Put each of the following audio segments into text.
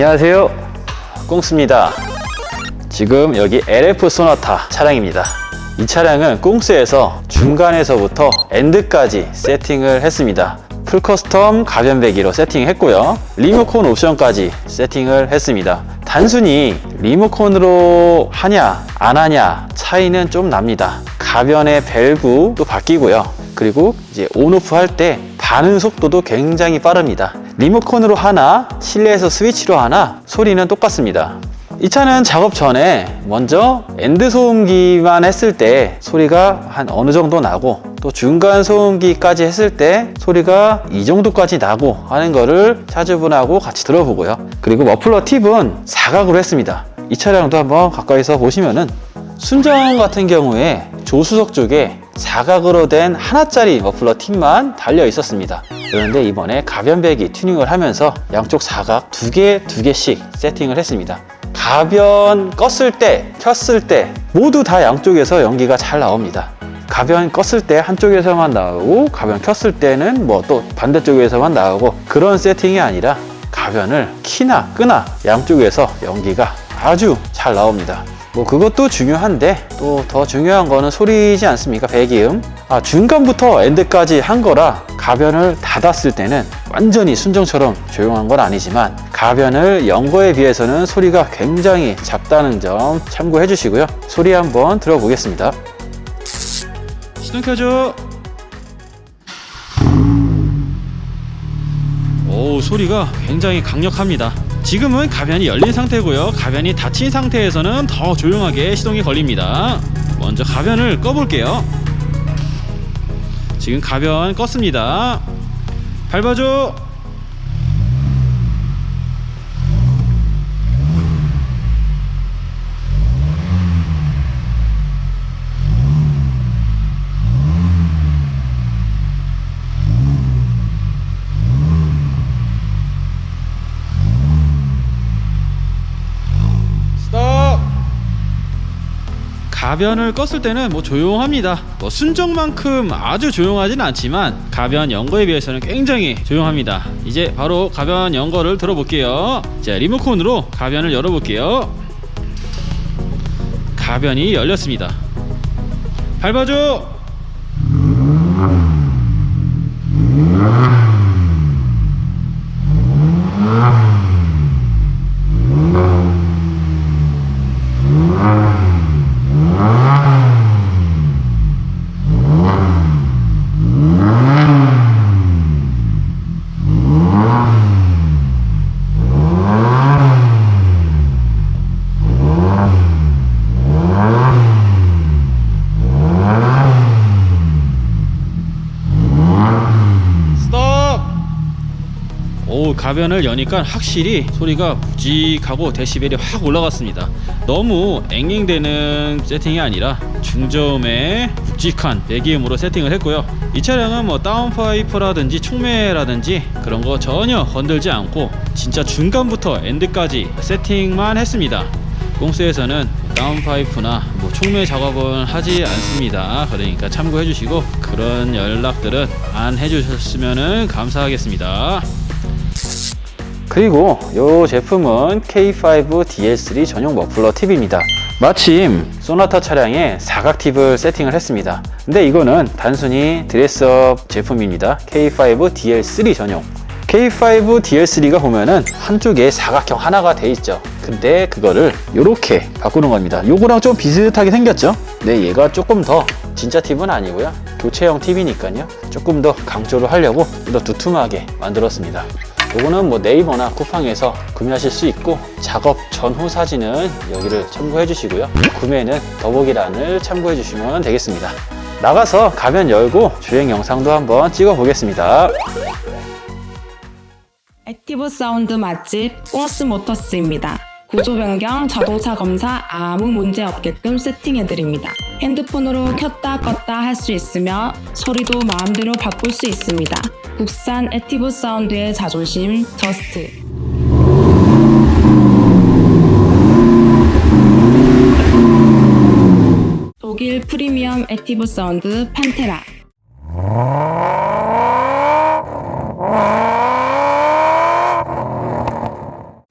안녕하세요. 꽁스입니다. 지금 여기 LF 소나타 차량입니다. 이 차량은 꽁스에서 중간에서부터 엔드까지 세팅을 했습니다. 풀 커스텀 가변 배기로 세팅했고요. 리모컨 옵션까지 세팅을 했습니다. 단순히 리모컨으로 하냐 안 하냐 차이는 좀 납니다. 가변의 밸브도 바뀌고요. 그리고 이제 온오프 할 때 반응 속도도 굉장히 빠릅니다. 리모컨으로 하나, 실내에서 스위치로 하나, 소리는 똑같습니다. 이 차는 작업 전에 먼저 엔드 소음기만 했을 때 소리가 한 어느 정도 나고 또 중간 소음기까지 했을 때 소리가 이 정도까지 나고 하는 거를 차주분하고 같이 들어보고요. 그리고 머플러 팁은 사각으로 했습니다. 이 차량도 한번 가까이서 보시면은 순정 같은 경우에 조수석 쪽에 사각으로 된 하나짜리 머플러 팁만 달려 있었습니다. 그런데 이번에 가변배기 튜닝을 하면서 양쪽 사각 두 개, 두 개씩 세팅을 했습니다. 가변 껐을 때, 켰을 때 모두 다 양쪽에서 연기가 잘 나옵니다. 가변 껐을 때 한쪽에서만 나오고 가변 켰을 때는 뭐 또 반대쪽에서만 나오고 그런 세팅이 아니라 가변을 키나 끄나 양쪽에서 연기가 아주 잘 나옵니다. 뭐 그것도 중요한데 또 더 중요한 거는 소리지 않습니까? 배기음. 아, 중간부터 엔드까지 한 거라 가변을 닫았을 때는 완전히 순정처럼 조용한 건 아니지만 가변을 연 거에 비해서는 소리가 굉장히 작다는 점 참고해 주시고요. 소리 한번 들어보겠습니다. 시동 켜줘. 오, 소리가 굉장히 강력합니다. 지금은 가변이 열린 상태고요. 가변이 닫힌 상태에서는 더 조용하게 시동이 걸립니다. 먼저 가변을 꺼볼게요. 지금 가변 껐습니다. 밟아줘. 스톱. 가변을 껐을 때는 뭐 조용합니다. 뭐 순정만큼 아주 조용하진 않지만 가변 연거에 비해서는 굉장히 조용합니다. 이제 바로 가변 연거를 들어볼게요. 자 리모컨으로 가변을 열어볼게요. 가변이 열렸습니다. 밟아줘. 스톱! 오 가변을 여니까 확실히 소리가 묵직하고 데시벨이 확 올라갔습니다 너무 앵앵대는 세팅이 아니라 중저음의 묵직한 배기음으로 세팅을 했고요 이 차량은 뭐 다운파이프라든지 촉매라든지 그런 거 전혀 건들지 않고 진짜 중간부터 엔드까지 세팅만 했습니다 공수에서는 다운파이프나 뭐 촉매 작업은 하지 않습니다. 그러니까 참고해 주시고 그런 연락들은 안 해주셨으면 감사하겠습니다. 그리고 이 제품은 K5 DL3 전용 머플러 팁입니다. 마침 소나타 차량에 사각 팁을 세팅을 했습니다. 근데 이거는 단순히 드레스업 제품입니다. K5 DL3 전용. K5 DL3가 보면은 한쪽에 사각형 하나가 돼 있죠. 근데 그거를 이렇게 바꾸는 겁니다. 요거랑 좀 비슷하게 생겼죠? 근데 얘가 조금 더 진짜 팁은 아니고요. 교체형 팁이니까요. 조금 더 강조를 하려고 더 두툼하게 만들었습니다. 요거는 뭐 네이버나 쿠팡에서 구매하실 수 있고 작업 전후 사진은 여기를 참고해 주시고요. 구매는 더보기란을 참고해 주시면 되겠습니다. 나가서 가면 열고 주행 영상도 한번 찍어 보겠습니다. 액티브 사운드 맛집 꽁스 모터스입니다. 구조 변경, 자동차 검사 아무 문제 없게끔 세팅해드립니다. 핸드폰으로 켰다 껐다 할 수 있으며 소리도 마음대로 바꿀 수 있습니다. 국산 액티브 사운드의 자존심 저스트. 독일 프리미엄 액티브 사운드 판테라.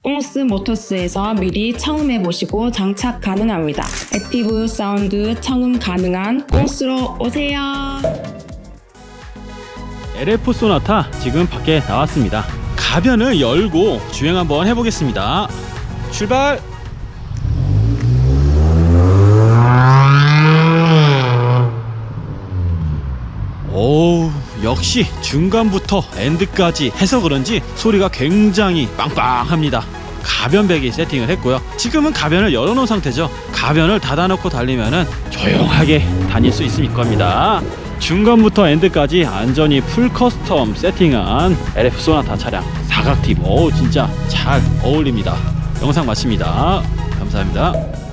꽁스 모터스에서 미리 청음해 보시고 장착 가능합니다. 액티브 사운드 청음 가능한 꽁스로 오세요. LF 소나타 지금 밖에 나왔습니다. 가변을 열고 주행 한번 해보겠습니다. 출발! 오 역시 중간부터 엔드까지 해서 그런지 소리가 굉장히 빵빵합니다. 가변배기 세팅을 했고요. 지금은 가변을 열어놓은 상태죠. 가변을 닫아놓고 달리면은 조용하게 다닐 수 있을 겁니다. 중간부터 엔드까지 안전히 풀 커스텀 세팅한 LF 소나타 차량 사각팀 오 진짜 잘 어울립니다. 영상 마칩니다. 감사합니다.